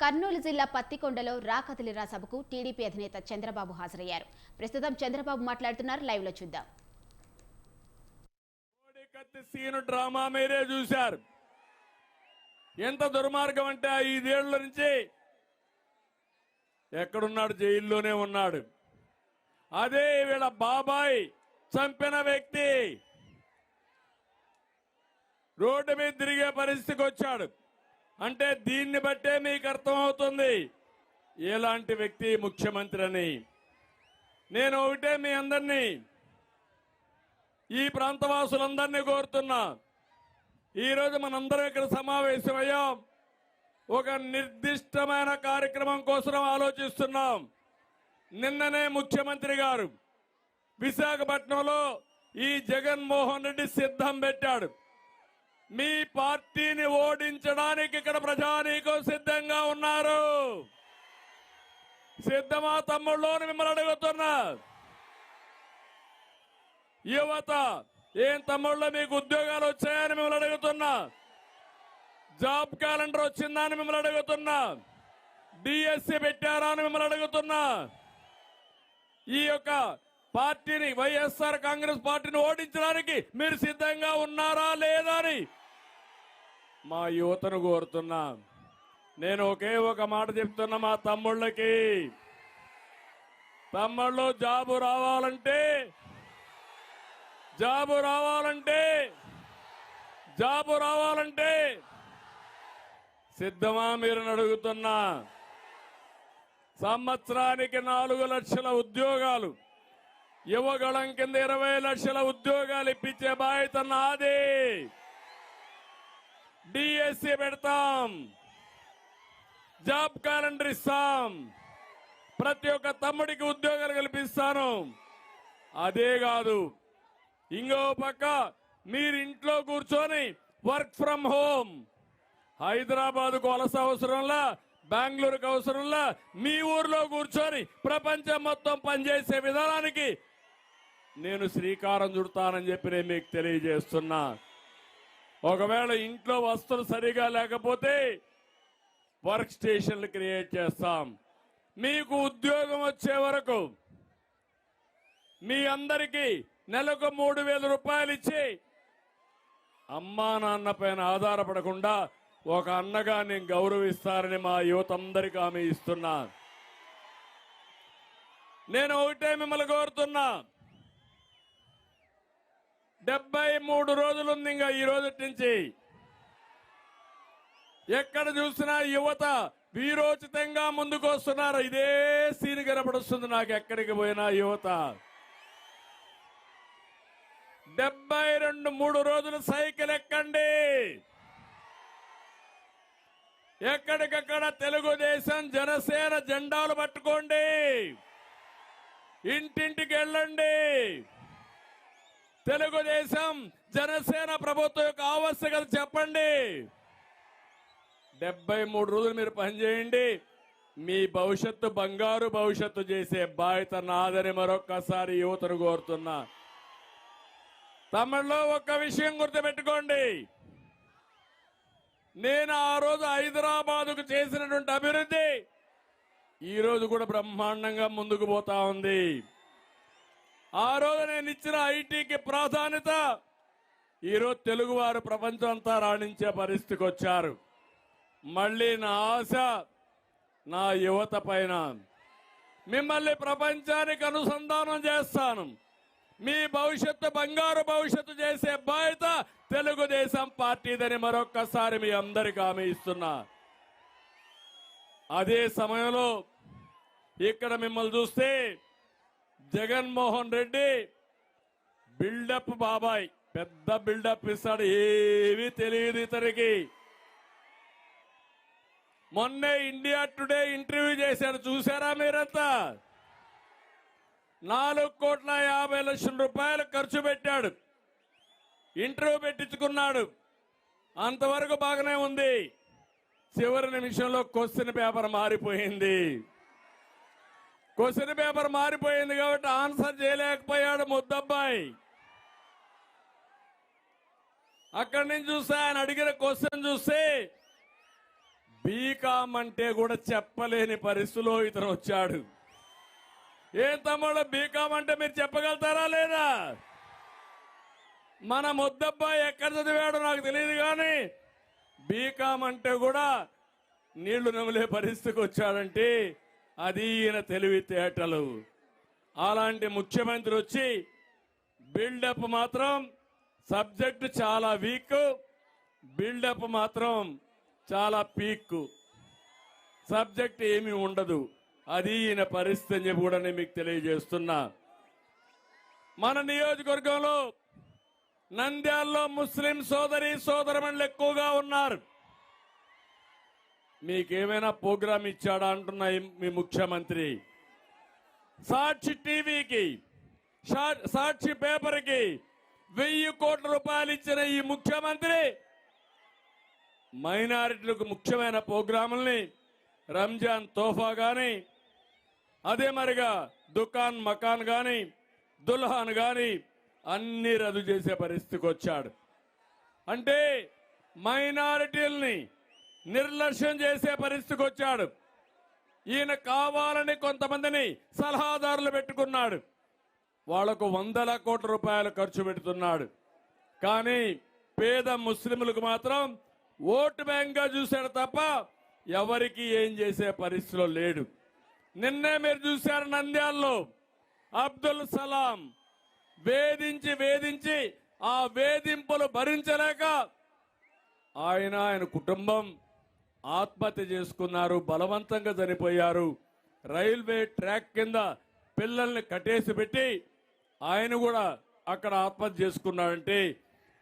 కర్నూలు జిల్లా పత్తికొండలో రాకతిలిరా సభకు టీడీపీ అధినేత చంద్రబాబు హాజరయ్యారు. ప్రస్తుతం చంద్రబాబు మాట్లాడుతున్నారు. లైవ్లో చూద్దాం. సీను డ్రామా మీరే చూశారు. ఎంత దుర్మార్గం అంటే ఐదేళ్ళ నుంచి ఎక్కడున్నాడు? జైల్లోనే ఉన్నాడు. అదే వీళ్ళ బాబాయ్ చంపిన వ్యక్తి రోడ్డు మీద తిరిగే పరిస్థితికి వచ్చాడు. అంటే దీన్ని బట్టే మీకు అర్థమవుతుంది. ఎలాంటి వ్యక్తి ముఖ్యమంత్రి అని నేను ఒకటే మీ అందరినీ ఈ ప్రాంతవాసులందరినీ కోరుతున్నా. ఈరోజు మనందరం ఇక్కడ సమావేశమయ్యాం. ఒక నిర్దిష్టమైన కార్యక్రమం కోసం ఆలోచిస్తున్నాం. నిన్ననే ముఖ్యమంత్రి గారు విశాఖపట్నంలో ఈ జగన్మోహన్ రెడ్డి సిద్ధం పెట్టాడు. మీ పార్టీని ఓడించడానికి ఇక్కడ ప్రజానీకం సిద్ధంగా ఉన్నారు. సిద్ధమా తమ్ముళ్ళు మిమ్మల్ని అడుగుతున్నా. యువత ఏం తమ్ముళ్ళు మీకు ఉద్యోగాలు వచ్చాయని మిమ్మల్ని అడుగుతున్నా. జాబ్ క్యాలెండర్ వచ్చిందా అని మిమ్మల్ని అడుగుతున్నా. డిఎస్సి పెట్టారా అని మిమ్మల్ని అడుగుతున్నా. ఈ యొక్క పార్టీని వైఎస్ఆర్ కాంగ్రెస్ పార్టీని ఓడించడానికి మీరు సిద్ధంగా ఉన్నారా లేదా అని మా యువతను కోరుతున్నా. నేను ఒకే ఒక మాట చెప్తున్నా మా తమ్ముళ్ళకి. తమ్ముళ్ళు జాబు రావాలంటే జాబు రావాలంటే జాబు రావాలంటే సిద్ధమా మీరు అడుగుతున్నా. సంవత్సరానికి నాలుగు లక్షల ఉద్యోగాలు యువగళం కింద ఇరవై లక్షల ఉద్యోగాలు ఇప్పించే బాధ్యత నాది. డిఎస్సి పెడతాం. జాబ్ క్యాలెండర్ ఇస్తాం. ప్రతి ఒక్క తమ్ముడికి ఉద్యోగాలు కల్పిస్తాను. అదే కాదు ఇంకో పక్క మీరు ఇంట్లో కూర్చొని వర్క్ ఫ్రమ్ హోమ్. హైదరాబాద్కు వలస అవసరంలా బెంగళూరుకు అవసరంలా మీ ఊర్లో కూర్చొని ప్రపంచం మొత్తం పనిచేసే విధానానికి నేను శ్రీకారం చుడతానని చెప్పి నేను మీకు తెలియజేస్తున్నా. ఒకవేళ ఇంట్లో వస్తువులు సరిగా లేకపోతే వర్క్ స్టేషన్లు క్రియేట్ చేస్తాం. మీకు ఉద్యోగం వచ్చే వరకు మీ అందరికీ నెలకు మూడు వేల రూపాయలు ఇచ్చి అమ్మా నాన్న పైన ఆధారపడకుండా ఒక అన్నగా నేను గౌరవిస్తారని మా యువత అందరికీ ఆమె ఇస్తున్నా. నేను ఒకటే మిమ్మల్ని కోరుతున్నా. డెబ్బై మూడు రోజులుంది ఇంకా ఈ రోజు నుంచి. ఎక్కడ చూసినా యువత వీరోచితంగా ముందుకు వస్తున్నారు ఇదే సీన్ కనపడుస్తుంది నాకు ఎక్కడికి పోయినా యువత. డెబ్బై రెండు మూడు రోజులు సైకిల్ ఎక్కండి. ఎక్కడికక్కడ తెలుగుదేశం జనసేన జెండాలు పట్టుకోండి. ఇంటింటికి వెళ్ళండి. తెలుగుదేశం జనసేన ప్రభుత్వం యొక్క ఆవశ్యకత చెప్పండి. డెబ్బై మూడు రోజులు మీరు పనిచేయండి మీ భవిష్యత్తు బంగారు భవిష్యత్తు చేసే బాధ్యత నాదని మరొక్కసారి యువతను కోరుతున్నా. తమిళలో ఒక్క విషయం గుర్తుపెట్టుకోండి. నేను ఆ రోజు హైదరాబాద్కు చేసినటువంటి అభివృద్ధి ఈరోజు కూడా బ్రహ్మాండంగా ముందుకు పోతా ఉంది. ఆ రోజు నేను ఇచ్చిన ఐటీకి ప్రాధాన్యత. ఈరోజు తెలుగువారు ప్రపంచం అంతా రాణించే పరిస్థితికి వచ్చారు. మళ్ళీ నా ఆశ నా యువత పైన మిమ్మల్ని ప్రపంచానికి అనుసంధానం చేస్తాను. మీ భవిష్యత్తు బంగారు భవిష్యత్తు చేసే బాధ్యత తెలుగుదేశం పార్టీదని మరొక్కసారి మీ అందరికి హామీ ఇస్తున్నా. అదే సమయంలో ఇక్కడ మిమ్మల్ని చూస్తే జగన్మోహన్ రెడ్డి బిల్డప్ బాబాయ్ పెద్ద బిల్డప్ ఇస్తాడు ఏమీ తెలియదు ఇతనికి. మొన్నే ఇండియా టుడే ఇంటర్వ్యూ చేశారు చూసారా మీరంతా? నాలుగు కోట్ల యాభై లక్షల రూపాయలు ఖర్చు పెట్టాడు ఇంటర్వ్యూ పెట్టించుకున్నాడు. అంతవరకు బాగానే ఉంది. చివరి నిమిషంలో క్వశ్చన్ పేపర్ మారిపోయింది. క్వశ్చన్ పేపర్ మారిపోయింది కాబట్టి ఆన్సర్ చేయలేకపోయాడు ముద్దబ్బాయి. అక్కడి నుంచి చూస్తే ఆయన అడిగిన క్వశ్చన్ చూస్తే బీకామ్ అంటే కూడా చెప్పలేని పరిస్థితిలో ఇతను వచ్చాడు. ఏం తమ్ముడు బీకామ్ అంటే మీరు చెప్పగలుగుతారా లేదా? మన ముద్దబ్బాయి ఎక్కడ చదివాడో నాకు తెలియదు కానీ బీకామ్ అంటే కూడా నీళ్ళు నమిలే పరిస్థితికి వచ్చాడంటే అది ఈయన తెలివితేటలు. అలాంటి ముఖ్యమంత్రి వచ్చి బిల్డప్ మాత్రం సబ్జెక్ట్ చాలా వీక్ బిల్డప్ మాత్రం చాలా పీక్. సబ్జెక్ట్ ఏమీ ఉండదు. అది ఈయన పరిస్థితి అని కూడా నేను మీకు తెలియజేస్తున్నా. మన నియోజకవర్గంలో నంద్యాల్లో ముస్లిం సోదరి సోదరమణులు ఎక్కువగా ఉన్నారు. మీకేమైనా ప్రోగ్రాం ఇచ్చాడా అంటున్నా మీ ముఖ్యమంత్రి. సాక్షి టీవీకి సాక్షి పేపర్కి వెయ్యి కోట్ల రూపాయలు ఇచ్చిన ఈ ముఖ్యమంత్రి మైనారిటీలకు ముఖ్యమైన ప్రోగ్రాముల్ని రంజాన్ తోఫా కానీ అదే మరిగా దుకాన్ మకాన్ కానీ దుల్హాన్ కానీ అన్ని రద్దు చేసే పరిస్థితికి వచ్చాడు. అంటే మైనారిటీల్ని నిర్లక్ష్యం చేసే పరిస్థితికి వచ్చాడు. ఈయన కావాలని కొంతమందిని సలహాదారులు పెట్టుకున్నాడు. వాళ్ళకు వందల కోట్ల రూపాయలు ఖర్చు పెడుతున్నాడు. కానీ పేద ముస్లింలకు మాత్రం ఓటు బ్యాంక్గా చూశాడు తప్ప ఎవరికి ఏం చేసే పరిస్థితిలో లేడు. నిన్నే మీరు చూశారు నంద్యాల్లో అబ్దుల్ సలాం వేధించి వేధించి ఆ వేధింపులు భరించలేక ఆయన ఆయన కుటుంబం ఆత్మహత్య చేసుకున్నారు బలవంతంగా చనిపోయారు. రైల్వే ట్రాక్ కింద పిల్లల్ని కట్టేసి పెట్టి ఆయన కూడా అక్కడ ఆత్మహత్య చేసుకున్నాడంటే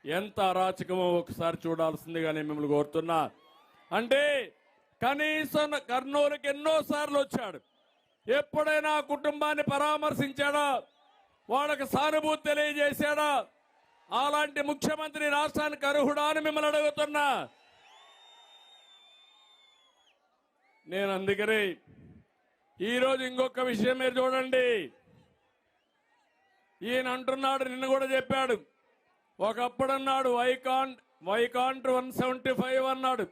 ఎంత అరాచకమో ఒకసారి చూడాల్సిందిగా నేను మిమ్మల్ని కోరుతున్నా. అంటే కనీసం కర్నూలుకి ఎన్నోసార్లు వచ్చాడు. ఎప్పుడైనా కుటుంబాన్ని పరామర్శించాడా? వాళ్ళకి సానుభూతి తెలియజేశాడా? అలాంటి ముఖ్యమంత్రి రాష్ట్రానికి అర్హుడా అని మిమ్మల్ని అడుగుతున్నా. నేను అందుకనే ఈరోజు ఇంకొక విషయం మీరు చూడండి. ఈయన అంటున్నాడు నిన్ను కూడా చెప్పాడు. ఒకప్పుడు అన్నాడు vacant vacant one seventy five అన్నాడు.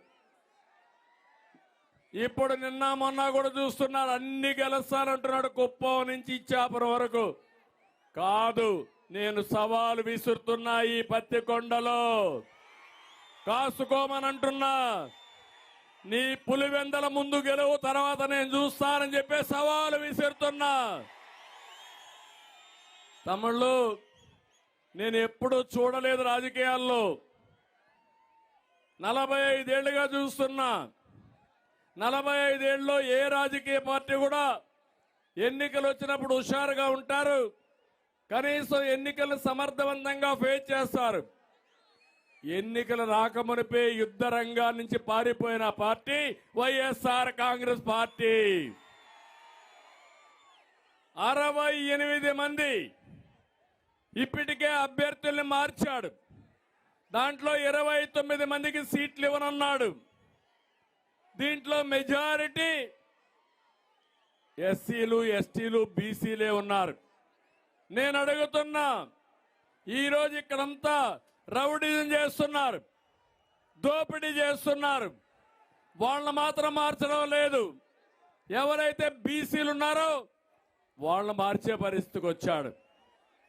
ఇప్పుడు నిన్న మొన్న కూడా చూస్తున్నాడు అన్ని గెలుస్తానంటున్నాడు కుప్పం నుంచి ఇచ్చాపురం వరకు. కాదు నేను సవాలు విసురుతున్నా ఈ పత్తి కొండలో. కాసుకోమని అంటున్నా. నీ పులివెందల ముందు గెలువు తర్వాత నేను చూస్తానని చెప్పి సవాలు విసురుతున్నా. తమిళ్ళు నేను ఎప్పుడు చూడలేదు రాజకీయాల్లో. నలభై ఐదేళ్ళుగా చూస్తున్నా. నలభై ఐదేళ్ళలో ఏ రాజకీయ పార్టీ కూడా ఎన్నికలు వచ్చినప్పుడు హుషారుగా ఉంటారు. కనీసం ఎన్నికలు సమర్థవంతంగా ఫేస్ చేస్తారు. ఎన్నికలు రాకమునిపే యుద్ధ రంగాల నుంచి పారిపోయిన పార్టీ వైఎస్ఆర్ కాంగ్రెస్ పార్టీ. అరవై ఎనిమిది మంది ఇప్పటికే అభ్యర్థుల్ని మార్చాడు. దాంట్లో ఇరవై తొమ్మిది మందికి సీట్లు ఇవ్వనున్నాడు. దీంట్లో మెజారిటీ ఎస్సీలు ఎస్టీలు బీసీలే ఉన్నారు. నేను అడుగుతున్నా ఈరోజు ఇక్కడంతా రౌడీజం చేస్తున్నారు దోపిడీ చేస్తున్నారు. వాళ్ళని మాత్రం మార్చడం లేదు. ఎవరైతే బీసీలు ఉన్నారో వాళ్ళని మార్చే పరిస్థితికి వచ్చాడు.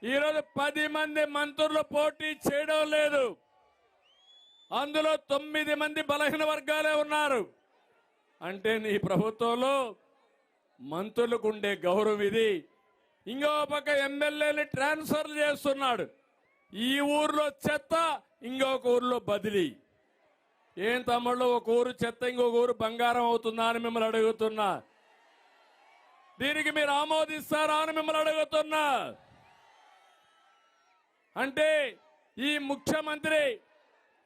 ఈరోజు పది మంది మంత్రులు పోటీ చేయడం లేదు. అందులో తొమ్మిది మంది బలహీన వర్గాలే ఉన్నారు. అంటే నీ ప్రభుత్వంలో మంత్రులకు ఉండే గౌరవం ఇది. ఇంకో పక్క ఎమ్మెల్యేని ట్రాన్స్ఫర్ చేస్తున్నాడు. ఈ ఊర్లో చెత్త ఇంకొక ఊర్లో బదిలీ. ఏం తమ్ముళ్ళు ఒక ఊరు చెత్త ఇంకొక ఊరు బంగారం అవుతుందా అని మిమ్మల్ని అడుగుతున్నా. దీనికి మీరు ఆమోదిస్తారా అని మిమ్మల్ని అడుగుతున్నా. అంటే ఈ ముఖ్యమంత్రి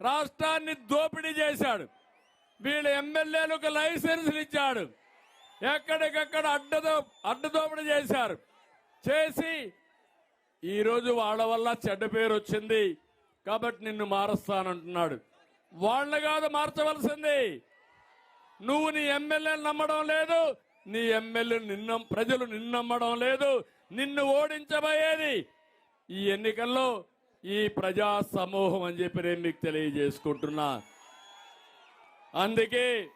రాష్ట్రాన్ని దోపిడీ చేశాడు. వీళ్ళ ఎమ్మెల్యేలకు లైసెన్సులు ఇచ్చాడు. ఎక్కడికక్కడ అడ్డదో అడ్డదోపిడీ చేశారు. చేసి ఈరోజు వాళ్ళ వల్ల చెడ్డ పేరు వచ్చింది. కాబట్టి నిన్ను మారుస్తానంటున్నాడు. వాళ్ళని కాదు మార్చవలసింది. నువ్వు నీ ఎమ్మెల్యేని నమ్మడం లేదు. నీ ఎమ్మెల్యే నిన్న ప్రజలు నిన్ను నమ్మడం లేదు. నిన్ను ఓడించబోయేది. ఈ ఎన్నికల్లో ఈ ప్రజా సమూహం అని చెప్పి నేను మీకు తెలియజేసుకుంటున్నా. అందుకే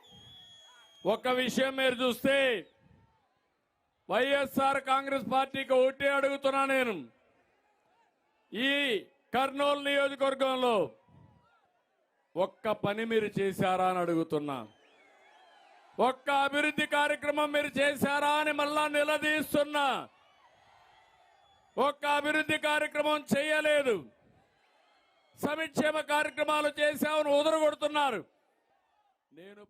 ఒక్క విషయం మీరు చూస్తే వైఎస్ఆర్ కాంగ్రెస్ పార్టీకి ఓటే అడుగుతున్నా నేను. ఈ కర్నూలు నియోజకవర్గంలో ఒక్క పని మీరు చేశారా అని అడుగుతున్నా. ఒక్క అభివృద్ధి కార్యక్రమం మీరు చేశారా అని మళ్ళా నిలదీస్తున్నా. ఒక్క అభివృద్ధి కార్యక్రమం చేయలేదు. సంక్షేమ కార్యక్రమాలు చేశామని ఉదరగొడుతున్నారు. నేను